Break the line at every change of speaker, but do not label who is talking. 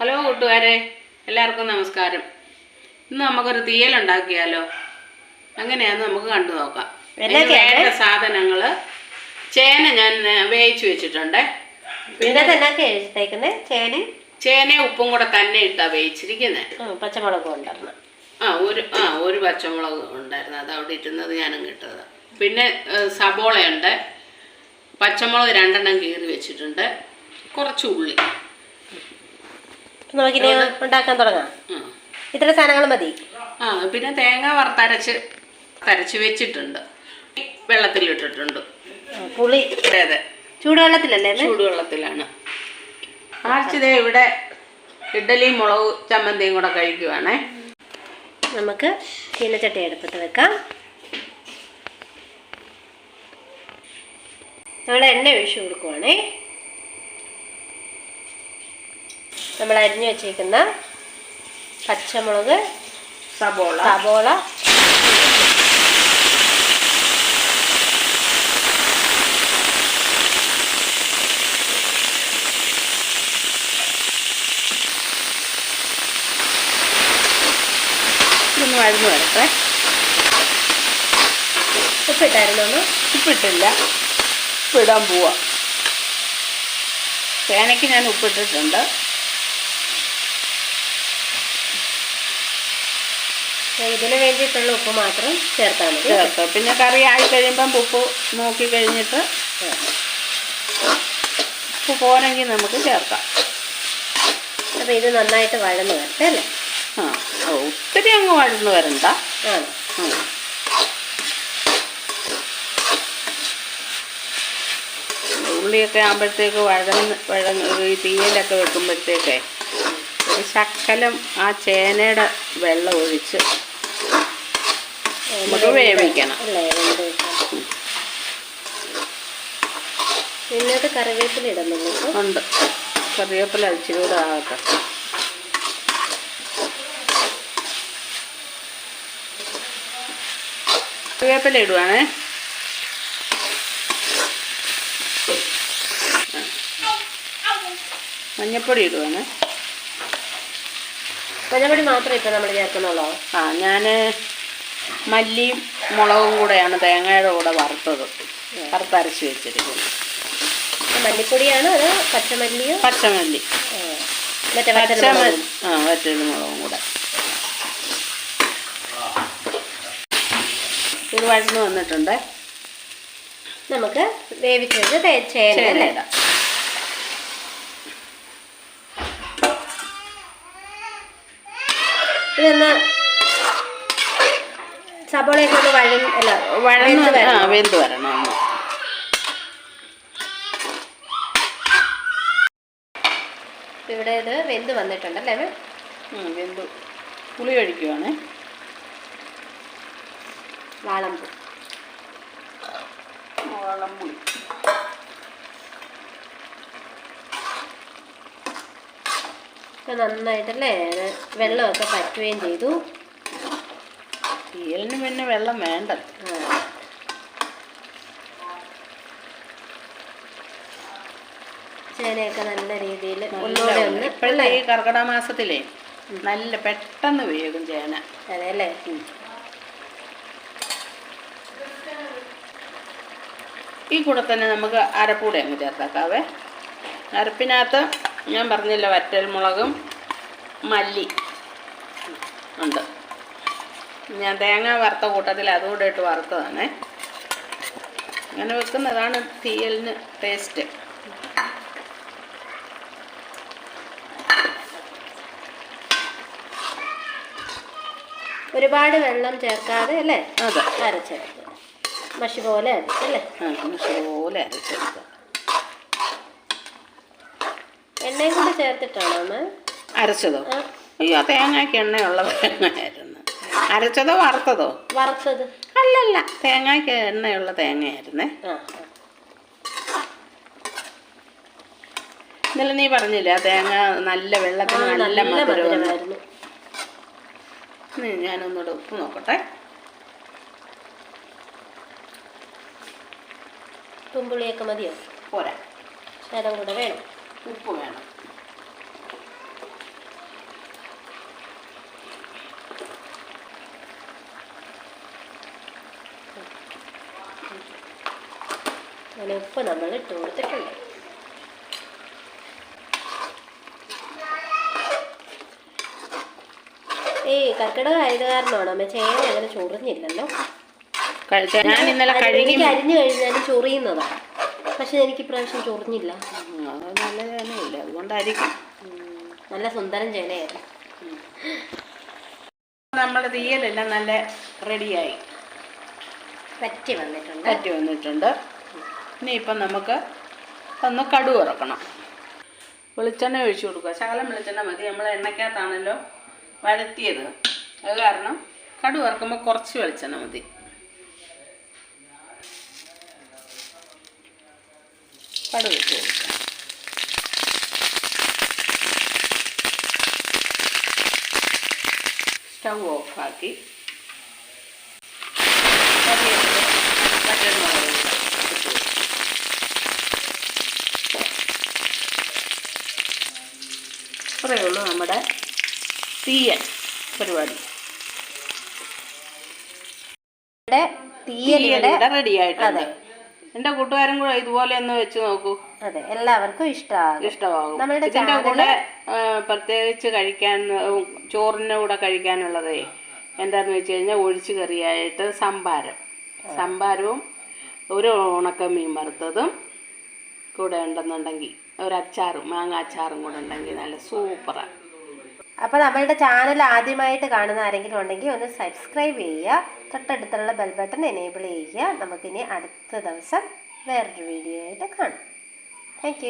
Hello കൂട്ടുകാരെ എല്ലാവർക്കും നമസ്കാരം. ഇന്ന് നമുക്കൊരു തീയൽ ഉണ്ടാക്കിയാലോ? അങ്ങനെയാന്ന് നമുക്ക് കണ്ടു നോക്കാം. വേണ്ട സാധനങ്ങൾ ചേന ഞാൻ വേവിച്ചു വെച്ചിട്ടുണ്ട്.
പിന്നെ ചേന?
ചേന ഉപ്പും കൂടെ തന്നെ ഇട്ടാ വേവിച്ചിരിക്കുന്നത്
പച്ചമുളകും ഉണ്ടായിരുന്നു.
ആ ഒരു ആ ഒരു പച്ചമുളക് ഉണ്ടായിരുന്നു. അത് അവിടെ ഇട്ടുന്നത് ഞാനും കിട്ടത് പിന്നെ സബോള സബോളയുണ്ട്. പച്ചമുളക് രണ്ടെണ്ണം കീറി വെച്ചിട്ടുണ്ട്. കുറച്ച് ഉള്ളി.
നമുക്കിനി ഉണ്ടാക്കാൻ തുടങ്ങാം. ഇത്ര സാധനങ്ങൾ മതി.
ആ പിന്നെ തേങ്ങ വറുത്തരച്ച് തരച്ച് വെച്ചിട്ടുണ്ട്. വെള്ളത്തിലിട്ടിട്ടുണ്ട്
ഇട്ടിട്ടുണ്ട്. പുളി.
അതെ അതെ.
ചൂടുവെള്ളത്തിലല്ലേ?
ചൂടുവെള്ളത്തിലാണ്. ആഴ്ചതേ ഇവിടെ ഇഡലിയും മുളക് ചമ്മന്തിയും കൂടെ കഴിക്കുവാണേ.
നമുക്ക് ചീനച്ചട്ടി എടുത്തിട്ട് വെക്കാം. നമ്മൾ എണ്ണ ഒഴിച്ചു കൊടുക്കുവാണേ. നമ്മൾ അരിഞ്ഞു വെച്ചേക്കുന്ന പച്ചമുളക്
സബോള.
സബോള.
വഴന്നു വരട്ടെ.
ഉപ്പിട്ടായിരുന്നു ഒന്ന്?
ഉപ്പിട്ടില്ല. ഉപ്പിടാൻ പോവാ. ചേനയ്ക്ക് ഞാൻ ഉപ്പിട്ടിട്ടുണ്ട്.
ഇതിന് വേണ്ടിയിട്ടുള്ള ഉപ്പ് മാത്രം ചേർത്താൽ മതി.
പിന്നെ കറി ആയി കഴിയുമ്പം ഉപ്പ് നോക്കി കഴിഞ്ഞിട്ട് ഉപ്പ് പോരെങ്കിൽ നമുക്ക് ചേർക്കാം.
അപ്പോൾ ഇത് നന്നായിട്ട് വഴന്ന് വരട്ടെ അല്ലേ?
ആ ഒത്തിരി അങ്ങ് വഴന്നു വരണ്ട.
ആ.
ഉള്ളിയൊക്കെ ആകുമ്പോഴത്തേക്ക് വഴന്ന് വഴന്ന് ഈ തീയലൊക്കെ വെക്കുമ്പോഴത്തേക്കേ ഒരു ശക്കലം ആ ചേനയുടെ വെള്ളം ഒഴിച്ച് നമുക്ക് വേവിക്കണം.
ഇതിനകത്ത് കറിവേപ്പില ഇപ്പൊ.
ഉണ്ട്. കറിവേപ്പില ഇച്ചിരി കൂടെ ആകട്ടെ. കറിവേപ്പില ഇടുവാണേ. മഞ്ഞപ്പൊടി ഇടുവാണ്.
മഞ്ഞപ്പൊടി മാത്രമേ ഇപ്പം നമ്മൾ ചേർക്കുന്നുള്ളൂ?
ആ ഞാൻ മല്ലിയും മുളകും കൂടെയാണ് തേങ്ങയുടെ കൂടെ വറുത്തത്. വറുത്തരച്ച് വെച്ചിരിക്കുന്നത്.
മല്ലിപ്പൊടിയാണ് അത് പച്ചമല്ലിയോ?
പച്ചമല്ലി.
മറ്റേ
പച്ചമല്ലി ആ വറ്റൽ മുളകും കൂടെ. ഇത് വഴന്ന് വന്നിട്ടുണ്ട്.
നമുക്ക് വേവിച്ചത് ചേന
ഇടാം.
ഇതൊന്ന് സബോളയൊക്കെ ഒന്ന് വഴ അല്ല
വഴന്ന് ആ
വരണം.
വെന്ത് വരണം ഒന്ന്
ഇവിടെ ഇത് വെന്ത് വന്നിട്ടുണ്ടല്ലേ അമ്മേ?
ഉം, വെന്തു. പുളി ഒഴിക്കുവാണേ.
വാളമ്പൂ
ഓളം പുളി
ഇപ്പൊ നന്നായിട്ടല്ലേ അത് വെള്ളമൊക്കെ പറ്റുകയും ചെയ്തു.
തീയലിന് പിന്നെ വെള്ളം
വേണ്ട. ചേനയൊക്കെ നല്ല രീതിയിൽ ഒന്നുകൂടെ ഒന്ന്
ഇപ്പോഴത്തെ ഈ കർക്കിടക മാസത്തിലേ നല്ല പെട്ടെന്ന് വേകും ചേന.
അതെ അല്ലേ
ഈ കൂടെ തന്നെ നമുക്ക് അരപ്പൂടെ അങ്ങ് ചേർത്താക്കാവേ. അരപ്പിനകത്ത് ഞാൻ പറഞ്ഞില്ല വറ്റൽ മുളകും മല്ലി. ഉണ്ട്. ഞാൻ തേങ്ങ വറുത്ത കൂട്ടത്തിൽ അതുകൂടെ ഇട്ട് വറുത്തതാണ്. അങ്ങനെ വെക്കുന്നതാണ് തീയലിന് ടേസ്റ്റ്
ഒരുപാട് വെള്ളം ചേർക്കാതെ അല്ലേ?
അതെ.
അരച്ചെടുക്കുക. മഷി പോലെ അരച്ചല്ലേ?
മഷി പോലെ അരച്ചെടുക്കുക.
എണ്ണയും കൂടെ ചേർത്തിട്ടാണോ അമ്മ
അരച്ചതോ? അയ്യോ തേങ്ങയ്ക്ക് എണ്ണയുള്ള തേങ്ങയായിരുന്നു അരച്ചതോ വറുത്തതോ?
വറുത്തത്.
അല്ലല്ല തേങ്ങയ്ക്ക് എണ്ണയുള്ള തേങ്ങയായിരുന്നേ. ഇന്നലെ നീ പറഞ്ഞില്ലേ ആ തേങ്ങ നല്ല വെള്ളത്തിന്
നല്ല
നല്ല മധുരം
മധുരമായിരുന്നു.
ഞാനൊന്നുകൂടെ ഉപ്പ് നോക്കട്ടെ.
തുമ്പുളിയൊക്കെ മതിയോ?
പോരാ.
ശരം കൂടെ വേണം.
ഉപ്പ് വേണം.
അങ്ങനെ ഉപ്പ് നമ്മൾ ഇട്ട് കൊടുത്തിട്ടുണ്ട്. ഏയ് കർക്കിടക ആയത് കാരണമാണോ അമ്മ ചേന അങ്ങനെ ചൊറിഞ്ഞില്ലല്ലോ.
ഞാൻ ഇന്നലെ കഴുകി
എനിക്ക് അരിഞ്ഞു കഴിഞ്ഞാലും ചൊറിയുന്നതാണ് പക്ഷെ എനിക്ക് ഇപ്രാവശ്യം ചൊറിഞ്ഞില്ല.
നല്ല ചേനയില്ല? അതുകൊണ്ടായിരിക്കും.
നല്ല സുന്ദരം ചേനയായിരുന്നു.
നമ്മുടെ തീയലെല്ലാം നല്ല റെഡിയായി
പറ്റി വന്നിട്ടുണ്ട്.
പറ്റി വന്നിട്ടുണ്ട്. ഇനി ഇപ്പം നമുക്ക് ഒന്ന് കടു ഇറക്കണം വെളിച്ചെണ്ണ ഒഴിച്ചു കൊടുക്കുക. ശകലം വെളിച്ചെണ്ണ മതി. നമ്മൾ എണ്ണയ്ക്കകത്താണല്ലോ വഴത്തിയത് അത് കാരണം കടു ഇറക്കുമ്പോൾ കുറച്ച് വെളിച്ചെണ്ണ മതി. കടു വെച്ച് കൊടുക്കുക. സ്റ്റൗ ഓഫാക്കി കറിവേപ്പില, വറ്റൽമുളക് ഇട്ട് കൊടുക്കുക. ഇത്രയേ ഉള്ളൂ നമ്മുടെ തീയൻ പരിപാടി.
തീയലിയുടെ
റെഡി ആയിട്ടുണ്ട്. എന്റെ കൂട്ടുകാരും കൂടെ ഇതുപോലെ ഒന്ന് വെച്ച് നോക്കൂ.
അതെ എല്ലാവർക്കും ഇഷ്ടമാകും.
ഇഷ്ടമാകും.
ഇതിന്റെ
കൂടെ പ്രത്യേകിച്ച് കഴിക്കാൻ ചോറിന്റെ കൂടെ കഴിക്കാനുള്ളതേ എന്താന്ന് വെച്ച് കഴിഞ്ഞാൽ ഒഴിച്ചു കറിയായിട്ട് സംഭാരം സംഭാരവും ഒരു ഉണക്കമീൻ വറുത്തതും കൂടെ ഉണ്ടെന്നുണ്ടെങ്കിൽ ഒരു അച്ചാറും മാങ്ങ അച്ചാറും കൂടെ ഉണ്ടെങ്കിൽ നല്ല സൂപ്പറാണ്
അപ്പോൾ നമ്മളുടെ ചാനൽ ആദ്യമായിട്ട് കാണുന്ന ആരെങ്കിലും ഉണ്ടെങ്കിൽ ഒന്ന് സബ്സ്ക്രൈബ് ചെയ്യുക. തൊട്ടടുത്തുള്ള ബെൽ ബട്ടൺ എനേബിൾ ചെയ്യുക. നമുക്കിനി അടുത്ത ദിവസം വേറൊരു വീഡിയോ ആയിട്ട് കാണാം. താങ്ക്